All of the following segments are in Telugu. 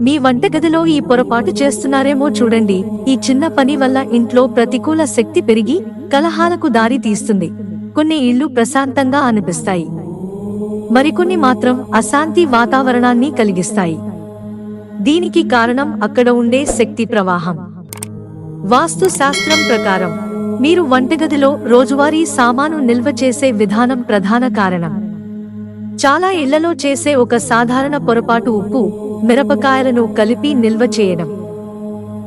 మీ వంటగదిలో ఈ పొరపాటు చేస్తున్నారేమో చూడండి. ఈ చిన్న పని వల్ల ఇంట్లో ప్రతికూల శక్తి పెరిగి కలహాలకు దారి తీస్తుంది. కొన్ని ఇళ్ళు ప్రశాంతంగా అనిపిస్తాయి. మరికొన్ని మాత్రం అశాంతి వాతావరణాన్ని కలిగిస్తాయి. దీనికి కారణం అక్కడ ఉండే శక్తి ప్రవాహం. వాస్తు శాస్త్రం ప్రకారం మీరు వంటగదిలో రోజువారీ సామాను నిల్వ చేసే విధానం ప్రధాన కారణం. చాలా ఇళ్ళలో చేసే ఒక సాధారణ పొరపాటు ఉప్పు మిరపకాయలను కలిపి నిల్వ చేయడం.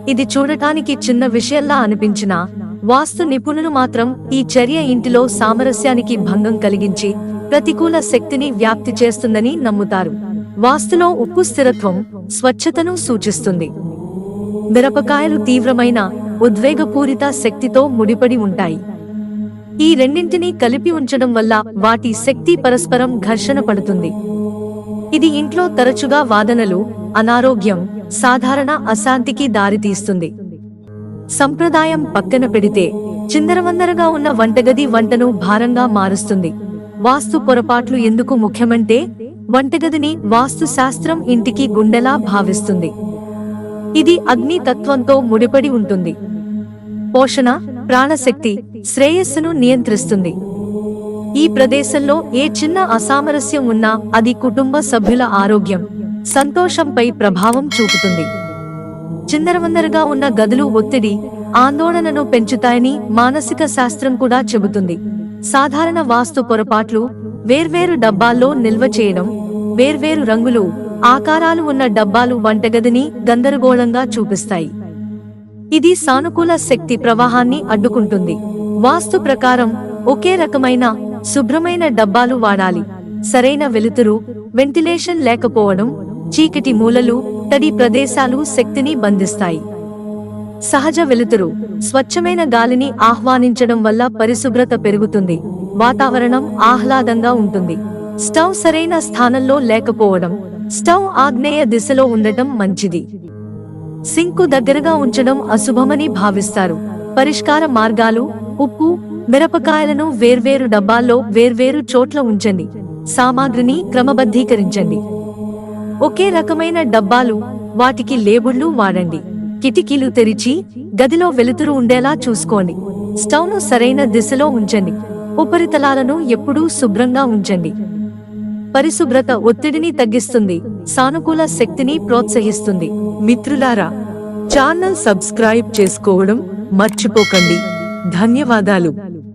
ఇది చూడటానికి చిన్న విషయంలా అనిపించినా వాస్తు నిపుణులు మాత్రం ఈ చర్య ఇంటిలో సామరస్యానికి భంగం కలిగించి ప్రతికూల శక్తిని వ్యాప్తి చేస్తుందని నమ్ముతారు. వాస్తులో ఉప్పు స్థిరత్వం స్వచ్ఛతను సూచిస్తుంది. మిరపకాయలు తీవ్రమైన ఉద్వేగపూరిత శక్తితో ముడిపడి ఉంటాయి. ఈ రెండింటినీ కలిపి ఉంచడం వల్ల వాటి శక్తి పరస్పరం ఘర్షణ పడుతుంది. ఇది ఇంట్లో తరచుగా వాదనలు అనారోగ్యం సాధారణ అశాంతికి దారితీస్తుంది. సంప్రదాయం పక్కన పెడితే చిందరవందరగా ఉన్న వంటగది వంటను భారంగా మారుస్తుంది. వాస్తు పొరపాట్లు ఎందుకు ముఖ్యమంటే వంటగదిని వాస్తు శాస్త్రం ఇంటికి గుండెలా భావిస్తుంది. ఇది అగ్ని తత్వంతో ముడిపడి ఉంటుంది. పోషణ ప్రాణశక్తి శ్రేయస్సును నియంత్రిస్తుంది. ఈ ప్రదేశంలో ఏ చిన్న అసామరస్యం ఉన్నా అది కుటుంబ సభ్యుల ఆరోగ్యం సంతోషంపై ప్రభావం చూపుతుంది. చిందరవందరగా ఉన్న గదులు ఒత్తిడి ఆందోళనను పెంచుతాయని మానసిక శాస్త్రం కూడా చెబుతుంది. సాధారణ వాస్తు పొరపాట్లు వేర్వేరు డబ్బాల్లో నిల్వ చేయడం వేర్వేరు రంగులు ఆకారాలు ఉన్న డబ్బాలు వంటగదిని గందరగోళంగా చూపిస్తాయి. ఇది సానుకూల శక్తి ప్రవాహాన్ని అడ్డుకుంటుంది. వాస్తు ప్రకారం ఒకే రకమైన శుభ్రమైన డబ్బాలు వాడాలి. సరైన వెలుతురు వెంటిలేషన్ లేకపోవడం చీకటి మూలలు తడి ప్రదేశాలు శక్తిని బంధిస్తాయి. సహజ వెలుతురు స్వచ్ఛమైన గాలిని ఆహ్వానించడం వల్ల పరిశుభ్రత పెరుగుతుంది వాతావరణం ఆహ్లాదంగా ఉంటుంది. స్టవ్ సరైన స్థానంలో లేకపోవడం స్టవ్ ఆగ్నేయ దిశలో ఉండటం మంచిది. సింకు దగ్గరగా ఉంచడం అశుభమని భావిస్తారు. పరిష్కార మార్గాలు ఉప్పు మిరపకాయలను వేర్వేరు డబ్బాల్లో వేర్వేరు చోట్ల ఉంచండి. సామాగ్రిని క్రమబద్ధీకరించండి. ఒకే రకమైన డబ్బాలు వాటికి లేబుళ్ళు వాడండి. కిటికీలు తెరిచి గదిలో వెలుతురు ఉండేలా చూసుకోండి. స్టవ్ను సరైన దిశలో ఉంచండి. ఉపరితలాలను ఎప్పుడూ శుభ్రంగా ఉంచండి. పరిశుభ్రత ఒత్తిడిని తగ్గిస్తుంది. సానుకూల శక్తిని ప్రోత్సహిస్తుంది. మిత్రులారా ఛానల్ సబ్స్క్రైబ్ చేసుకోవడం మర్చిపోకండి. ధన్యవాదాలు.